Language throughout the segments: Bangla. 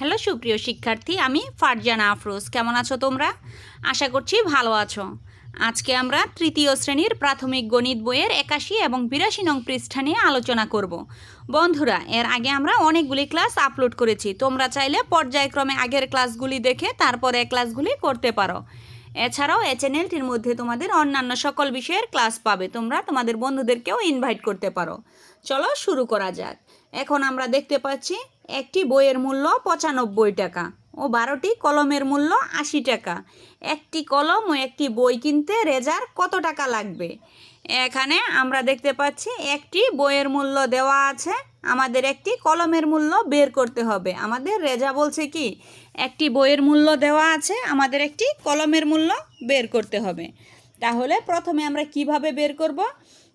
হ্যালো, সুপ্রিয় শিক্ষার্থী, আমি ফারজানা আফরোজ। কেমন আছো তোমরা? আশা করছি ভালো আছো। আজকে আমরা তৃতীয় শ্রেণির প্রাথমিক গণিত বইয়ের একাশি এবং বিরাশি নং পৃষ্ঠা নিয়ে আলোচনা করব। বন্ধুরা, এর আগে আমরা অনেকগুলি ক্লাস আপলোড করেছি। তোমরা চাইলে পর্যায়ক্রমে আগের ক্লাসগুলি দেখে তারপরে ক্লাসগুলি করতে পারো। এছাড়াও এ চ্যানেলটির মধ্যে তোমাদের অন্যান্য সকল বিষয়ের ক্লাস পাবে। তোমরা তোমাদের বন্ধুদেরকেও ইনভাইট করতে পারো। চলো শুরু করা যাক। এখন আমরা দেখতে পাচ্ছি একটি বইয়ের মূল্য পঁচানব্বই টাকা ও বারোটি কলমের মূল্য আশি টাকা। একটি কলম ও একটি বই কিনতে রেজার কত টাকা লাগবে? এখানে আমরা দেখতে পাচ্ছি একটি বইয়ের মূল্য দেওয়া আছে। আমাদের একটি কলমের মূল্য বের করতে হবে। আমাদের রেজা বলছে কি, একটি বইয়ের মূল্য দেওয়া আছে, আমাদের একটি কলমের মূল্য বের করতে হবে। তাহলে প্রথমে আমরা কীভাবে বের করব?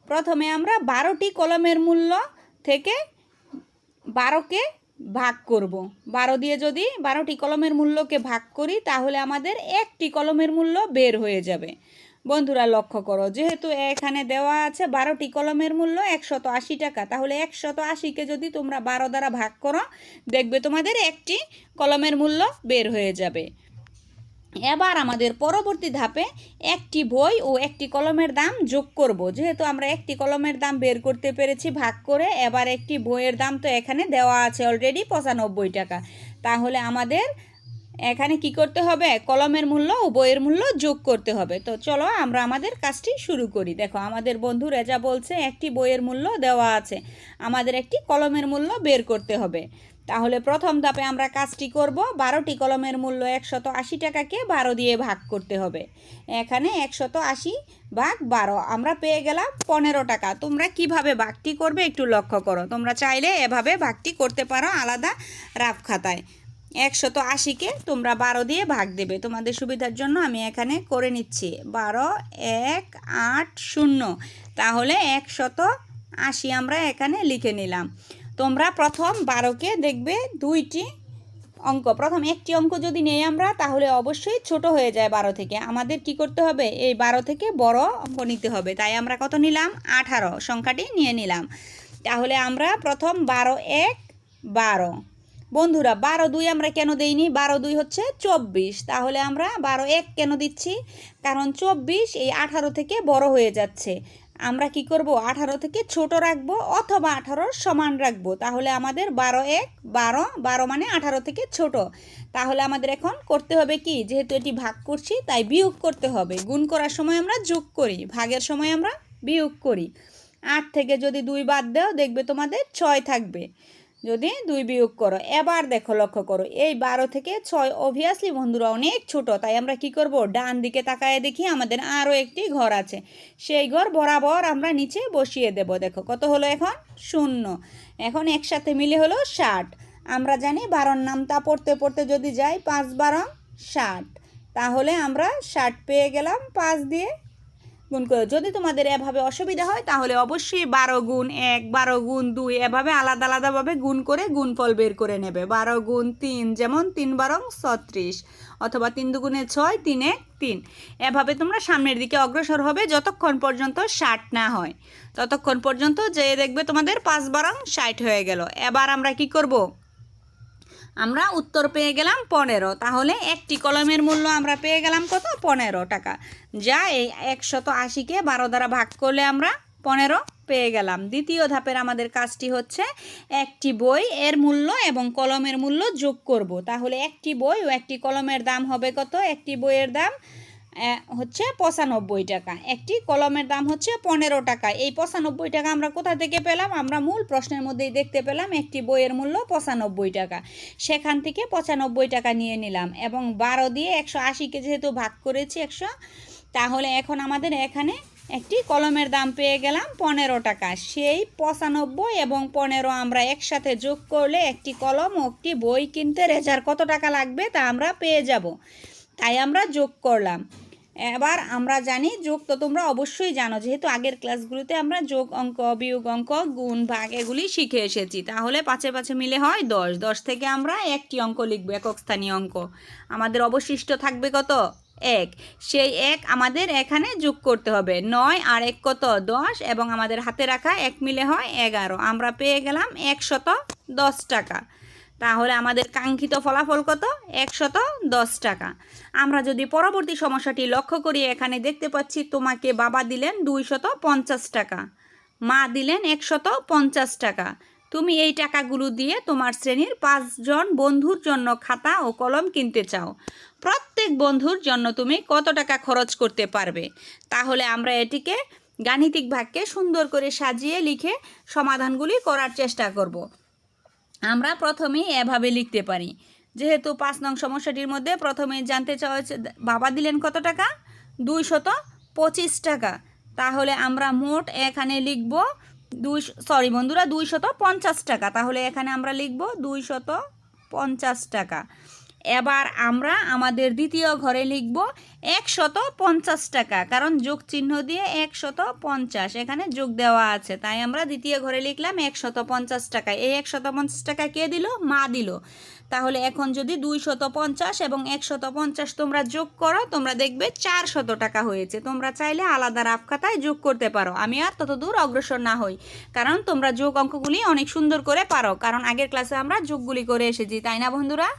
প্রথমে আমরা বারোটি কলমের মূল্য থেকে বারোকে ভাগ করব। বারো দিয়ে যদি বারোটি কলমের মূল্যকে ভাগ করি, তাহলে আমাদের একটি কলমের মূল্য বের হয়ে যাবে। বন্ধুরা, লক্ষ্য করো, যেহেতু এখানে দেওয়া আছে বারোটি কলমের মূল্য একশত আশি টাকা, তাহলে একশত আশিকে যদি তোমরা বারো দ্বারা ভাগ করো, দেখবে তোমাদের একটি কলমের মূল্য বের হয়ে যাবে। এবার আমাদের পরবর্তী ধাপে একটি বই ও একটি কলমের দাম যোগ করব। যেহেতু আমরা একটি কলমের দাম বের করতে পেরেছি ভাগ করে, এবার একটি বইয়ের দাম তো এখানে দেওয়া আছে অলরেডি পঁচানব্বই টাকা। তাহলে আমাদের এখানে কি করতে হবে? কলমের মূল্য ও বইয়ের মূল্য যোগ করতে হবে। তো চলো আমরা আমাদের কাজটি শুরু করি। দেখো, আমাদের বন্ধু রেজা বলছে, একটি বইয়ের মূল্য দেওয়া আছে। আমাদের একটি কলমের মূল্য বের করতে হবে। তাহলে প্রথম ধাপে আমরা কাজটি করব। বারোটি কলমের মূল্য একশত আশি টাকাকে বারো দিয়ে ভাগ করতে হবে। এখানে একশত আশি ভাগ বারো। আমরা পেয়ে গেলাম পনেরো টাকা। তোমরা কীভাবে ভাগটি করবে একটু লক্ষ্য করো। তোমরা চাইলে এভাবে ভাগটি করতে পারো আলাদা রাফ খাতায়। একশত আশিকে তোমরা বারো দিয়ে ভাগ দেবে। তোমাদের সুবিধার জন্য আমি এখানে করে নিচ্ছি। বারো, এক, আট, শূন্য। তাহলে একশত আশি আমরা এখানে লিখে নিলাম। তোমরা প্রথম বারোকে দেখবে দুইটি অঙ্ক। প্রথম একটি অঙ্ক যদি নেই আমরা, তাহলে অবশ্যই ছোট হয়ে যায় বারো থেকে। আমাদের কি করতে হবে? এই বারো থেকে বড় অঙ্ক নিতে হবে। তাই আমরা কত নিলাম? আঠারো। সংখ্যাটি নিয়ে নিলাম। তাহলে আমরা প্রথম বারো এক, বারো। বন্ধুরা, বারো দুই আমরা কেন দেইনি? বারো দুই হচ্ছে চব্বিশ। তাহলে আমরা বারো এক কেন দিচ্ছি? কারণ চব্বিশ এই আঠারো থেকে বড় হয়ে যাচ্ছে। আমরা কি করব? আঠারো থেকে ছোট রাখব অথবা আঠারোর সমান রাখব। তাহলে আমাদের বারো এক, বারো বারো মানে আঠারো থেকে ছোট। তাহলে আমাদের এখন করতে হবে কি? যেহেতু এটি ভাগ করছি, তাই বিয়োগ করতে হবে। গুণ করার সময় আমরা যোগ করি। ভাগের সময় আমরা বিয়োগ করি। আট থেকে যদি দুই বাদ দেও, দেখবে তোমাদের ছয় থাকবে। যদি দুই বিয়োগ করো, এবার দেখো লক্ষ্য করো, এই বারো থেকে ছয় অবভিয়াসলি বন্ধুরা অনেক ছোট, তাই আমরা কি করব? ডান দিকে তাকায় দেখি আমাদের আরও একটি ঘর আছে, সেই ঘর বরাবর আমরা নিচে বসিয়ে দেব, দেখো কত হলো এখন? শূন্য, এখন একসাথে মিলে হলো ষাট, আমরা জানি বারোর নামটা পড়তে পড়তে যদি যাই পাঁচ বারো ষাট, তাহলে আমরা ষাট পেয়ে গেলাম পাঁচ দিয়ে গুণ করো। যদি তোমাদের এভাবে অসুবিধা হয়, তাহলে অবশ্যই বারো গুণ এক, বারো গুণ দুই এভাবে আলাদা আলাদাভাবে গুণ করে গুণফল বের করে নেবে। বারো গুণ তিন যেমন তিন বারং ছত্রিশ অথবা তিন দুগুণে ছয়, তিন এক, তিন। এভাবে তোমরা সামনের দিকে অগ্রসর হবে যতক্ষণ পর্যন্ত ষাট না হয়। ততক্ষণ পর্যন্ত যে দেখবে তোমাদের পাঁচ বারং ষাট হয়ে গেল। এবার আমরা কি করব? আমরা উত্তর পেয়ে গেলাম পনেরো। তাহলে একটি কলমের মূল্য আমরা পেয়ে গেলাম কত? পনেরো টাকা। যা এই একশত আশিকে বারো দ্বারা ভাগ করলে আমরা পনেরো পেয়ে গেলাম। দ্বিতীয় ধাপের আমাদের কাজটি হচ্ছে একটি বই এর মূল্য এবং কলমের মূল্য যোগ করব। তাহলে একটি বই ও একটি কলমের দাম হবে কত? একটি বইয়ের দাম হচ্ছে পঁচানব্বই টাকা। একটি কলমের দাম হচ্ছে পনেরো টাকা। এই পঁচানব্বই টাকা আমরা কোথা থেকে পেলাম? আমরা মূল প্রশ্নের মধ্যেই দেখতে পেলাম একটি বইয়ের মূল্য পঁচানব্বই টাকা। সেখান থেকে পঁচানব্বই টাকা নিয়ে নিলাম এবং বারো দিয়ে একশো আশিকে যেহেতু ভাগ করেছি একশো, তাহলে এখন আমাদের এখানে একটি কলমের দাম পেয়ে গেলাম পনেরো টাকা। সেই পঁচানব্বই এবং পনেরো আমরা একসাথে যোগ করলে একটি কলম ও একটি বই কিনতে রেজার কত টাকা লাগবে তা আমরা পেয়ে যাব। তাই আমরা যোগ করলাম। এবার আমরা জানি যোগ তো তোমরা অবশ্যই জানো, যেহেতু আগের ক্লাসগুলোতে আমরা যোগ অঙ্ক, বিয়োগ অঙ্ক, গুণ, ভাগ এগুলি শিখে এসেছি। তাহলে পাঁচে পাঁচে মিলে হয় দশ। দশ থেকে আমরা একটি অঙ্ক লিখব, একক স্থানীয় অঙ্ক। আমাদের অবশিষ্ট থাকবে কত? এক। সেই এক আমাদের এখানে যোগ করতে হবে। নয় আর এক কত? দশ। এবং আমাদের হাতে রাখা এক মিলে হয় এগারো। আমরা পেয়ে গেলাম একশত দশ টাকা। তাহলে আমাদের কাঙ্ক্ষিত ফলাফল কত? একশত দশ টাকা। আমরা যদি পরবর্তী সমস্যাটি লক্ষ্য করি, এখানে দেখতে পাচ্ছি তোমাকে বাবা দিলেন দুইশত পঞ্চাশ টাকা। মা দিলেন একশত পঞ্চাশ টাকা। তুমি এই টাকাগুলো দিয়ে তোমার শ্রেণির পাঁচজন বন্ধুর জন্য খাতা ও কলম কিনতে চাও। প্রত্যেক বন্ধুর জন্য তুমি কত টাকা খরচ করতে পারবে? তাহলে আমরা এটিকে গাণিতিক ভাগকে সুন্দর করে সাজিয়ে লিখে সমাধানগুলি করার চেষ্টা করব। আমরা প্রথমেই এভাবে লিখতে পারি। যেহেতু পাঁচ নং সমস্যাটির মধ্যে প্রথমে জানতে চাওয়া হচ্ছে বাবা দিলেন কত টাকা? দুইশত পঁচিশ টাকা। তাহলে আমরা মোট এখানে লিখব দুই সরি বন্ধুরা, দুইশত পঞ্চাশ টাকা। তাহলে এখানে আমরা লিখব দুইশত পঞ্চাশ টাকা। এবার আমরা আমাদের দ্বিতীয় ঘরে লিখব একশত পঞ্চাশ টাকা, কারণ যোগ চিহ্ন দিয়ে একশত পঞ্চাশ, এখানে যোগ দেওয়া আছে, তাই আমরা দ্বিতীয় ঘরে লিখলাম একশত পঞ্চাশ টাকা, এই একশত পঞ্চাশ টাকা কে দিল? মা দিল। তাহলে এখন যদি দুইশত পঞ্চাশ এবং একশত পঞ্চাশ তোমরা যোগ করো, তোমরা দেখবে চারশত টাকা হয়েছে, তোমরা চাইলে আলাদা রাফ খাতায় যোগ করতে পারো, আমি আর তত দূর অগ্রসর না হই, কারণ তোমরা যোগ অঙ্কগুলি অনেক সুন্দর করে পারো, কারণ আগের ক্লাসে আমরা যোগগুলি করে এসেছি, তাই না বন্ধুরা?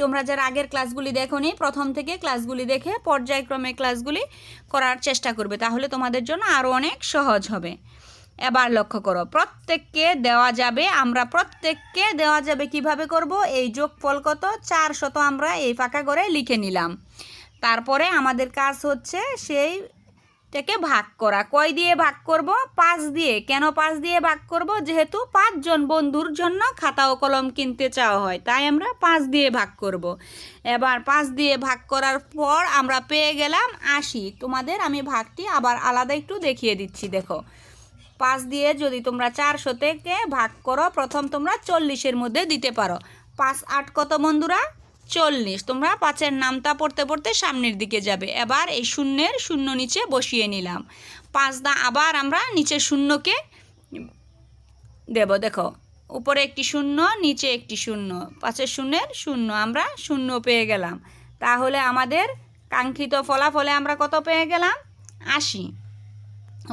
তোমরা যারা আগের ক্লাসগুলি দেখোনি, প্রথম থেকে ক্লাসগুলি দেখে পর্যায়ক্রমে ক্লাসগুলি করার চেষ্টা করবে, তাহলে তোমাদের জন্য আরও অনেক সহজ হবে। এবার লক্ষ্য করো, প্রত্যেককে দেওয়া যাবে, আমরা প্রত্যেককে দেওয়া যাবে কীভাবে করব? এই যোগফল কত? চার শত আমরা এই ফাঁকা করে লিখে নিলাম। তারপরে আমাদের কাজ হচ্ছে সেই থেকে ভাগ করা। কয় দিয়ে ভাগ করব? পাঁচ দিয়ে। কেন পাঁচ দিয়ে ভাগ করব? যেহেতু পাঁচজন বন্ধুর জন্য খাতা ও কলম কিনতে চাওয়া হয়, তাই আমরা পাঁচ দিয়ে ভাগ করব। এবার পাঁচ দিয়ে ভাগ করার পর আমরা পেয়ে গেলাম আশি। তোমাদের আমি ভাগটি আবার আলাদা একটু দেখিয়ে দিচ্ছি, দেখো। পাঁচ দিয়ে যদি তোমরা চারশো থেকে ভাগ করো, প্রথম তোমরা চল্লিশের মধ্যে দিতে পারো। পাঁচ আট কত বন্ধুরা? চল্লিশ। তোমরা পাঁচের নামটা পড়তে পড়তে সামনের দিকে যাবে। এবার এই শূন্যের শূন্য নিচে বসিয়ে নিলাম। পাঁচ দা আবার আমরা নিচে শূন্যকে দেব। দেখো, উপরে একটি শূন্য, নিচে একটি শূন্য। পাঁচের শূন্যের শূন্য, আমরা শূন্য পেয়ে গেলাম। তাহলে আমাদের কাঙ্ক্ষিত ফলাফলে আমরা কত পেয়ে গেলাম? আশি।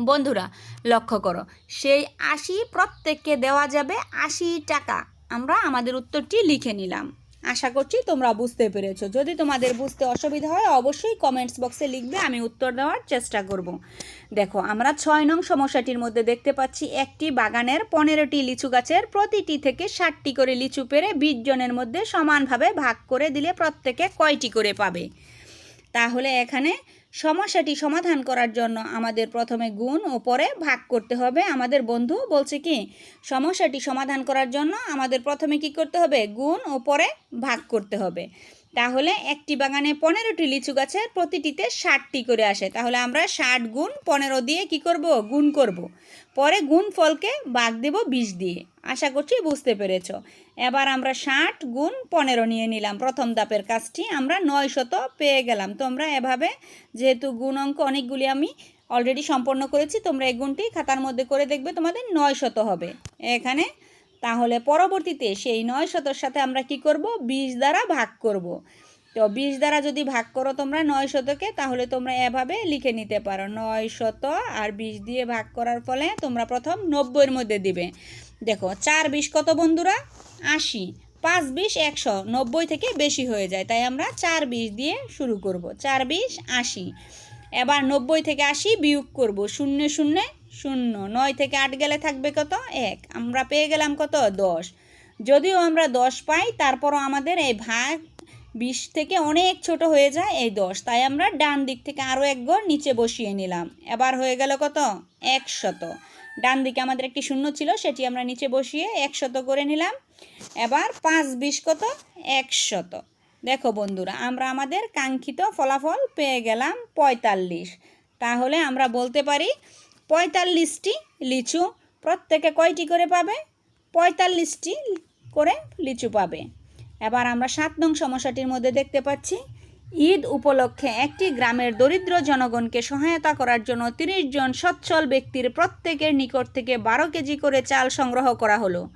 বন্ধুরা, লক্ষ্য করো, সেই আশি প্রত্যেককে দেওয়া যাবে আশি টাকা। আমরা আমাদের উত্তরটি লিখে নিলাম। আশা করছি তোমরা বুঝতে পেরেছ। যদি তোমাদের বুঝতে অসুবিধা হয়, অবশ্যই কমেন্টস বক্সে লিখবে, আমি উত্তর দেওয়ার চেষ্টা করব। দেখো, আমরা ছয় নং সমস্যাটির মধ্যে দেখতে পাচ্ছি, একটি বাগানের পনেরোটি লিচু গাছের প্রতিটি থেকে ষাটটি করে লিচু পেরে বিশ জনের মধ্যে সমানভাবে ভাগ করে দিলে প্রত্যেকে কয়টি করে পাবে? তাহলে এখানে সমস্যাটি সমাধান করার জন্য আমাদের প্রথমে গুণ ও পরে ভাগ করতে হবে। আমাদের বন্ধু বলছে কি, সমস্যাটি সমাধান করার জন্য আমাদের প্রথমে কি করতে হবে? গুণ ও পরে ভাগ করতে হবে। তাহলে একটি বাগানে পনেরোটি লিচু গাছের প্রতিটিতে ষাটটি করে আসে। তাহলে আমরা ষাট গুণ পনেরো দিয়ে কি করব? গুণ করব। পরে গুণ ফলকে ভাগ দেব বিষ দিয়ে। আশা করছি বুঝতে পেরেছ। এবার আমরা ষাট গুণ পনেরো নিয়ে নিলাম। প্রথম দাপের কাজটি আমরা নয় শত পেয়ে গেলাম। তোমরা এভাবে যেহেতু গুণ অঙ্ক অনেকগুলি আমি অলরেডি সম্পন্ন করেছি, তোমরা এই গুণটি খাতার মধ্যে করে দেখবে তোমাদের নয় শত হবে। এখানে তাহলে পরবর্তীতে সেই নয় শতর সাথে আমরা কি করব? বিশ দ্বারা ভাগ করব। তো বিশ দ্বারা যদি ভাগ করো তোমরা নয় শতকে তাহলে তোমরা এভাবে লিখে নিতে পারো। নয় শত আর বিশ দিয়ে ভাগ করার ফলে তোমরা প্রথম নব্বইয়ের মধ্যে দিবে। দেখো, চার বিশ কত বন্ধুরা? আশি। পাঁচ বিশ একশো। নব্বই থেকে বেশি হয়ে যায়, তাই আমরা চার বিশ দিয়ে শুরু করব। চার বিশ, আশি। এবার নব্বই থেকে আশি বিয়োগ করব, শূন্য শূন্য শূন্য। নয় থেকে আট গেলে থাকবে কত? এক। আমরা পেয়ে গেলাম কত? দশ। যদিও আমরা দশ পাই, তারপরও আমাদের এই ভাগ বিশ থেকে অনেক ছোট হয়ে যায় এই দশ। তাই আমরা ডান দিক থেকে আরও এক নিচে বসিয়ে নিলাম। এবার হয়ে গেল কত? একশত। ডান দিকে আমাদের একটি শূন্য ছিল, সেটি আমরা নিচে বসিয়ে একশত করে নিলাম। এবার পাঁচ বিশ কত? একশত দেখো বন্ধুরা, আমরা আমাদের কাঙ্ক্ষিত ফলাফল পেয়ে গেলাম পঁয়তাল্লিশ। তাহলে আমরা বলতে পারি পঁয়তাল্লিশটি লিচু প্রত্যেকে কয়টি করে পাবে? পঁয়তাল্লিশটি করে লিচু পাবে। এবার আমরা সাত নং সমস্যাটির মধ্যে দেখতে পাচ্ছি। ঈদ উপলক্ষে একটি গ্রামের দরিদ্র জনগণকে সহায়তা করার জন্য তিরিশ জন সচ্ছল ব্যক্তির প্রত্যেকের নিকট থেকে বারো কেজি করে চাল সংগ্রহ করা হলো।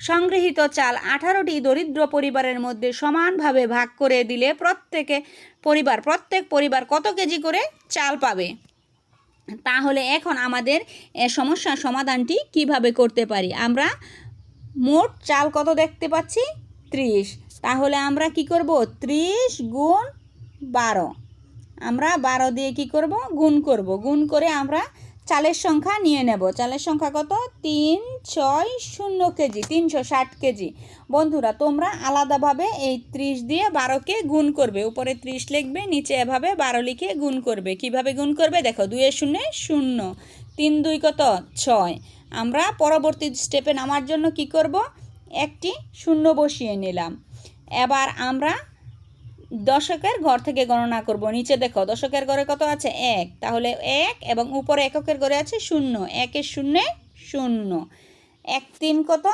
সংগৃহীত চাল আঠারোটি দরিদ্র পরিবারের মধ্যে সমানভাবে ভাগ করে দিলে প্রত্যেকে পরিবার, প্রত্যেক পরিবার কত কেজি করে চাল পাবে? তাহলে এখন আমাদের এ সমস্যার সমাধানটি কীভাবে করতে পারি? আমরা মোট চাল কত দেখতে পাচ্ছি? ত্রিশ। তাহলে আমরা কি করব? ত্রিশ গুণ বারো। আমরা বারো দিয়ে কি করব? গুণ করব। গুণ করে আমরা চালের সংখ্যা নিয়ে নেব। চালের সংখ্যা কত? তিন, ছয়, শূন্য কেজি, তিনশো ষাট কেজি। বন্ধুরা, তোমরা আলাদাভাবে এই ত্রিশ দিয়ে বারোকে গুণ করবে। উপরে ত্রিশ লিখবে, নিচে এভাবে বারো লিখে গুণ করবে। কীভাবে গুণ করবে? দেখো দুয়ে শূন্য শূন্য। তিন, দুই কত? ছয়। আমরা পরবর্তী স্টেপে নামার জন্য কি করব? একটি শূন্য বসিয়ে নিলাম। এবার আমরা দশকের ঘর থেকে গণনা করব। নিচে দেখো, দশকের ঘরে কত আছে? এক। তাহলে এক এবং উপরে এককের ঘরে আছে শূন্য। একের শূন্যে, শূন্য। এক তিন কত?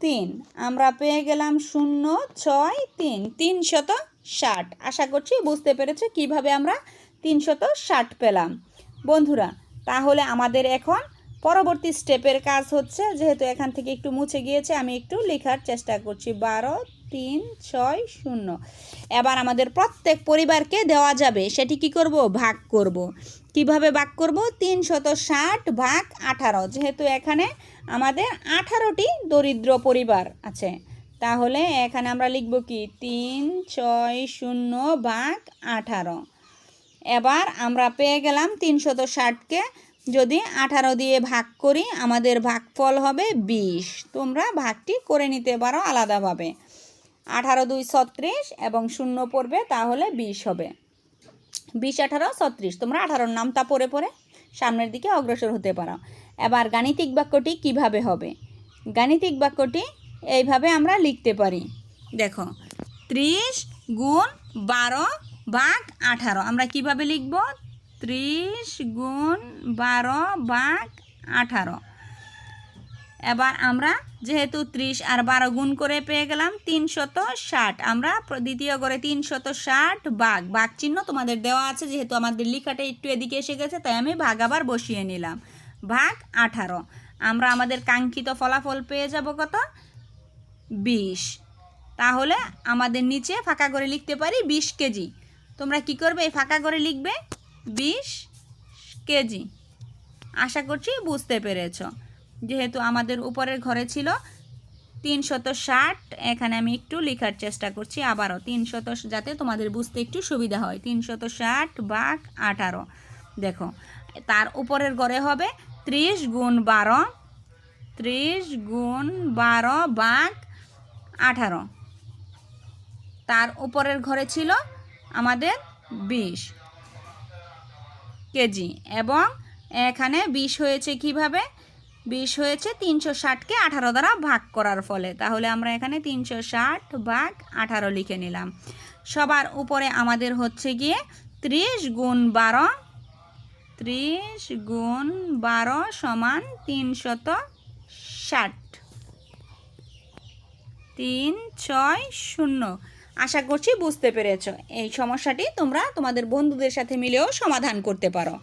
তিন। আমরা পেয়ে গেলাম শূন্য, ছয়, তিন। তিনশত ষাট। আশা করছি বুঝতে পেরেছ কীভাবে আমরা তিনশত ষাট পেলাম। বন্ধুরা, তাহলে আমাদের এখন পরবর্তী স্টেপের কাজ হচ্ছে, যেহেতু এখান থেকে একটু মুছে গিয়েছে, আমি একটু লেখার চেষ্টা করছি। বারো তিন, ছয়, শূন্য। এবার আমাদের প্রত্যেক পরিবারকে দেওয়া যাবে, সেটি কি করব? ভাগ করব। কীভাবে ভাগ করব? তিন শত ষাট ভাগ আঠারো। যেহেতু এখানে আমাদের আঠারোটি দরিদ্র পরিবার আছে, তাহলে এখানে আমরা লিখব কি? তিন, ছয়, শূন্য, ভাগ আঠারো। এবার আমরা পেয়ে গেলাম তিনশত ষাটকে। যদি আঠারো দিয়ে ভাগ করি, আমাদের ভাগফল হবে বিশ। তোমরা ভাগটি করে নিতে পারো আলাদাভাবে। আঠারো দুই ছত্রিশ এবং শূন্য পড়বে, তাহলে বিশ হবে। বিশ, আঠারো, ছত্রিশ, তোমরা আঠারোর নামটা পড়ে পড়ে সামনের দিকে অগ্রসর হতে পারো। এবার গাণিতিক বাক্যটি কীভাবে হবে? গাণিতিক বাক্যটি এইভাবে আমরা লিখতে পারি। দেখো, ত্রিশ গুণ বারো ভাগ আঠারো, আমরা কীভাবে লিখব? ত্রিশ গুণ বারো ভাগ আঠারো। এবার আমরা যেহেতু ত্রিশ আর বারো গুণ করে পেয়ে গেলাম তিনশত ষাট। আমরা দ্বিতীয় করে তিনশত ষাট বাঘ। বাঘ চিহ্ন তোমাদের দেওয়া আছে, যেহেতু আমাদের লেখাটা একটু এদিকে এসে গেছে, তাই আমি ভাগ আবার বসিয়ে নিলাম। ভাগ আঠারো। আমরা আমাদের কাঙ্ক্ষিত ফলাফল পেয়ে যাব কত? বিশ। তাহলে আমাদের নিচে ফাঁকা করে লিখতে পারি বিশ কেজি। তোমরা কি করবে? এই ফাঁকা করে লিখবে বিশ কেজি। আশা করছি বুঝতে পেরেছ। যেহেতু আমাদের উপরের ঘরে ছিল তিনশত ষাট, এখানে আমি একটু লেখার চেষ্টা করছি আবারও। তিনশত যাতে তোমাদের বুঝতে একটু সুবিধা হয়। তিনশত ষাট বাঘ আঠারো। দেখো, তার উপরের ঘরে হবে ত্রিশ গুণ বারো, ত্রিশ গুণ বারো বাঘ আঠারো। তার উপরের ঘরে ছিল আমাদের বিশ কেজি এবং এখানে বিষ হয়েছে কীভাবে? বিষ হয়েছে তিনশো ষাটকে আঠারো দ্বারা ভাগ করার ফলে। তাহলে আমরা এখানে তিনশো ষাট ভাগ আঠারো লিখে নিলাম। সবার উপরে আমাদের হচ্ছে গিয়ে ত্রিশ গুণ বারো, ত্রিশ গুণ বারো সমান তিনশত ষাট। তিন, ছয়, শূন্য। আশা করছি বুঝতে পেরেছ। এই সমস্যাটি তোমরা তোমাদের বন্ধুদের সাথে মিলেও সমাধান করতে পারো।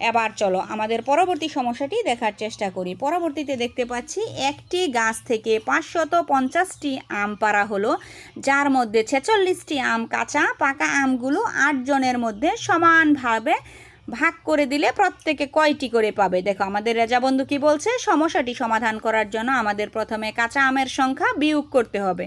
এবার চলো আমাদের পরবর্তী সমস্যাটি দেখার চেষ্টা করি। পরবর্তীতে দেখতে পাচ্ছি একটি গাছ থেকে পাঁচশত পঞ্চাশটি আম পাড়া হলো, যার মধ্যে ছেচল্লিশটি আম কাঁচা, পাকা আমগুলো আটজনের মধ্যে সমানভাবে ভাগ করে দিলে প্রত্যেকে কয়টি করে পাবে? দেখো, আমাদের রেজা বন্ধু কি বলছে? সমস্যাটি সমাধান করার জন্য আমাদের প্রথমে কাঁচা আমের সংখ্যা বিয়োগ করতে হবে।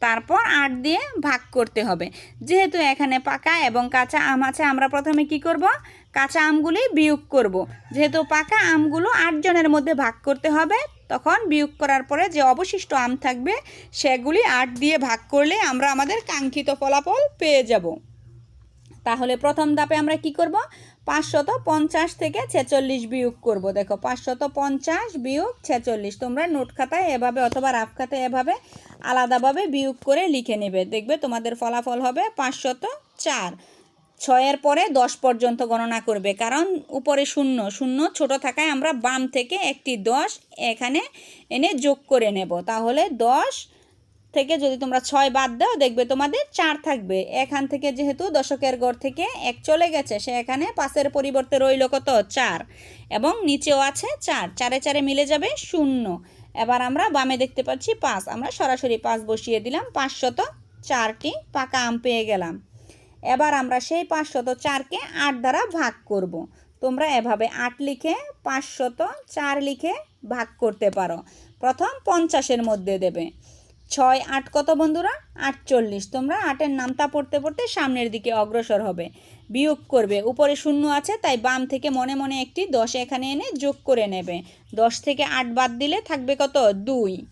তারপর আট দিয়ে ভাগ করতে হবে। যেহেতু এখানে পাকা এবং কাঁচা আম আছে, আমরা প্রথমে কি করব? কাঁচা আমগুলি বিয়োগ করব। যেহেতু পাকা আমগুলো আটজনের মধ্যে ভাগ করতে হবে, তখন বিয়োগ করার পরে যে অবশিষ্ট আম থাকবে, সেগুলি আট দিয়ে ভাগ করলে আমরা আমাদের কাঙ্ক্ষিত ফলাফল পেয়ে যাব। তাহলে প্রথম ধাপে আমরা কি করব? পাঁচশত পঞ্চাশ থেকে ছেচল্লিশ বিয়োগ করব। দেখো, পাঁচশত পঞ্চাশ বিয়োগ ছেচল্লিশ। তোমরা নোট খাতায় এভাবে অথবা রাফ খাতায় এভাবে আলাদাভাবে বিয়োগ করে লিখে নেবে। দেখবে তোমাদের ফলাফল হবে পাঁচশত চার। ছয়ের পরে দশ পর্যন্ত গণনা করবে। কারণ উপরে শূন্য শূন্য ছোট থাকায় আমরা বাম থেকে একটি দশ এখানে এনে যোগ করে নেব। তাহলে দশ থেকে যদি তোমরা ছয় বাদ দাও, দেখবে তোমাদের চার থাকবে। এখান থেকে যেহেতু দশকের গড় থেকে এক চলে গেছে সে এখানে পাঁচের পরিবর্তে রইল কত? চার। এবং নিচেও আছে চার। চারে চারে মিলে যাবে শূন্য। এবার আমরা বামে দেখতে পাচ্ছি পাঁচ। আমরা সরাসরি পাঁচ বসিয়ে দিলাম। পাঁচশত চারটি পাকা আম পেয়ে গেলাম। এবার আমরা সেই পাঁচশত চারকে আট দ্বারা ভাগ করব। তোমরা এভাবে আট লিখে পাঁচশত চার লিখে ভাগ করতে পারো। প্রথম পঞ্চাশের মধ্যে দেবে। ছয় আট কত বন্ধুরা? আটচল্লিশ। তোমরা আটের নামতা পড়তে পড়তে সামনের দিকে অগ্রসর হবে। বিয়োগ করবে। উপরে শূন্য আছে, তাই বাম থেকে মনে মনে একটি দশ এখানে এনে যোগ করে নেবে। দশ থেকে আট বাদ দিলে থাকবে কত? দুই।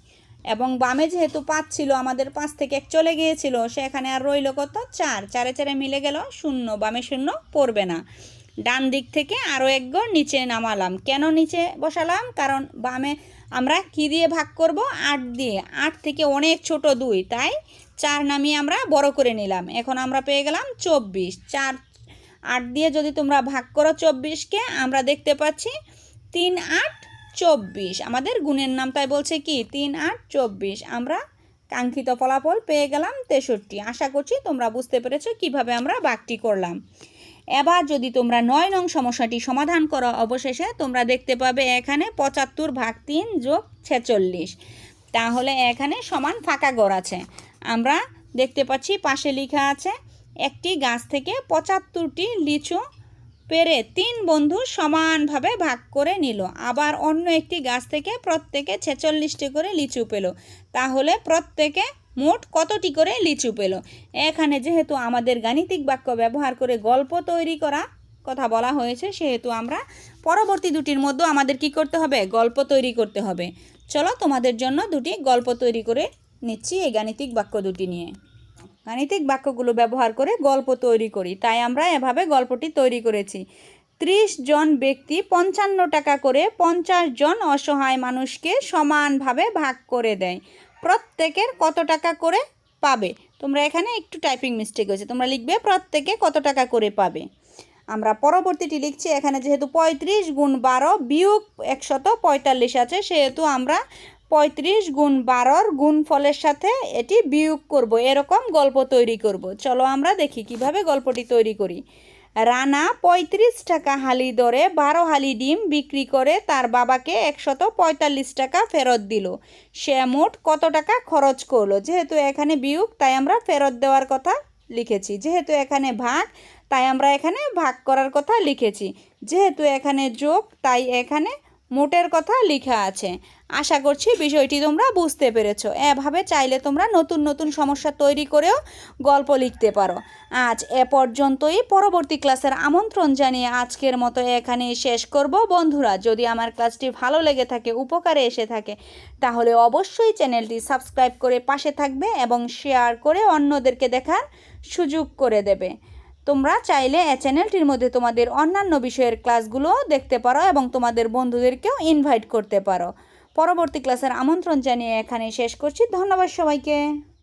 এবং বামে যেহেতু পাঁচ ছিল, আমাদের পাঁচ থেকে এক চলে গিয়েছিল, সেখানে আর রইল কত? চার। চারে চারে মিলে গেল শূন্য। বামে শূন্য পড়বে না। ডান দিক থেকে আরও এক গড় নিচে নামালাম। কেন নিচে বসালাম? কারণ বামে আমরা কি দিয়ে ভাগ করব? আট দিয়ে। আট থেকে অনেক ছোট দুই, তাই চার নামিয়ে আমরা বড় করে নিলাম। এখন আমরা পেয়ে গেলাম চব্বিশ। চার, আট দিয়ে যদি তোমরা ভাগ করো চব্বিশকে, আমরা দেখতে পাচ্ছি তিন, আট চব্বিশ। আমাদের গুণের নাম তাই বলছে কি? তিন আট চব্বিশ। আমরা কাঙ্ক্ষিত ফলাফল পেয়ে গেলাম তেষট্টি। আশা করছি তোমরা বুঝতে পেরেছ কীভাবে আমরা বাঘটি করলাম। এবার যদি তোমরা নয় নং সমস্যাটি সমাধান করো, অবশেষে তোমরা দেখতে পাবে এখানে পঁচাত্তর ভাগ তিন যোগ ছেচল্লিশ। তাহলে এখানে সমান ফাঁকা গড় আছে। আমরা দেখতে পাচ্ছি পাশে লেখা আছে, একটি গাছ থেকে পঁচাত্তরটি লিচু পেরে তিন বন্ধু সমানভাবে ভাগ করে নিল। আবার অন্য একটি গাছ থেকে প্রত্যেকে ছেচল্লিশটি করে লিচু পেল। তাহলে প্রত্যেকে মোট কতটি করে লিচু পেল? এখানে যেহেতু আমাদের গাণিতিক বাক্য ব্যবহার করে গল্প তৈরি করা কথা বলা হয়েছে, সেহেতু আমরা পরবর্তী দুটির মধ্যে আমাদের কি করতে হবে? গল্প তৈরি করতে হবে। চলো তোমাদের জন্য দুটি গল্প তৈরি করে নিচ্ছি এই গাণিতিক বাক্য দুটি নিয়ে। গাণিতিক বাক্যগুলো ব্যবহার করে গল্প তৈরি করি। তাই আমরা এভাবে গল্পটি তৈরি করেছি। ত্রিশ জন ব্যক্তি পঞ্চান্ন টাকা করে পঞ্চাশ জন অসহায় মানুষকে সমানভাবে ভাগ করে দেয়। প্রত্যেকের কত টাকা করে পাবে? তোমরা এখানে একটু টাইপিং মিস্টেক হয়েছে। তোমরা লিখবে, প্রত্যেকে কত টাকা করে পাবে? আমরা পরবর্তীটি লিখছি। এখানে যেহেতু পঁয়ত্রিশ গুণ বারো বিয়োগ একশত পঁয়তাল্লিশ আছে, সেহেতু আমরা পঁয়ত্রিশ গুণ বারোর গুণ ফলের সাথে এটি বিয়োগ করব, এরকম গল্প তৈরি করব। চলো আমরা দেখি কীভাবে গল্পটি তৈরি করি। রানা পঁয়ত্রিশ টাকা হালি দরে বারো হালি ডিম বিক্রি করে তার বাবাকে একশত পঁয়তাল্লিশ টাকা ফেরত দিল। সে মোট কত টাকা খরচ করল? যেহেতু এখানে বিয়োগ, তাই আমরা ফেরত দেওয়ার কথা লিখেছি। যেহেতু এখানে ভাগ, তাই আমরা এখানে ভাগ করার কথা লিখেছি। যেহেতু এখানে যোগ, তাই এখানে মোটের কথা লেখা আছে। আশা করছি বিষয়টি তোমরা বুঝতে পেরেছ। এভাবে চাইলে তোমরা নতুন নতুন সমস্যা তৈরি করেও গল্প লিখতে পারো। আজ এ পর্যন্তই। পরবর্তী ক্লাসের আমন্ত্রণ জানিয়ে আজকের মতো এখানেই শেষ করব। বন্ধুরা, যদি আমার ক্লাসটি ভালো লেগে থাকে, উপকারে এসে থাকে, তাহলে অবশ্যই চ্যানেলটি সাবস্ক্রাইব করে পাশে থাকবে এবং শেয়ার করে অন্যদেরকে দেখার সুযোগ করে দেবে। তোমরা চাইলে এ চ্যানেলটির মধ্যে তোমাদের অন্যান্য বিষয়ের ক্লাসগুলো দেখতে পারো এবং তোমাদের বন্ধুদেরকেও ইনভাইট করতে পারো। পরবর্তী ক্লাসের আমন্ত্রণ জানিয়ে এখানে শেষ করছি। ধন্যবাদ সবাইকে।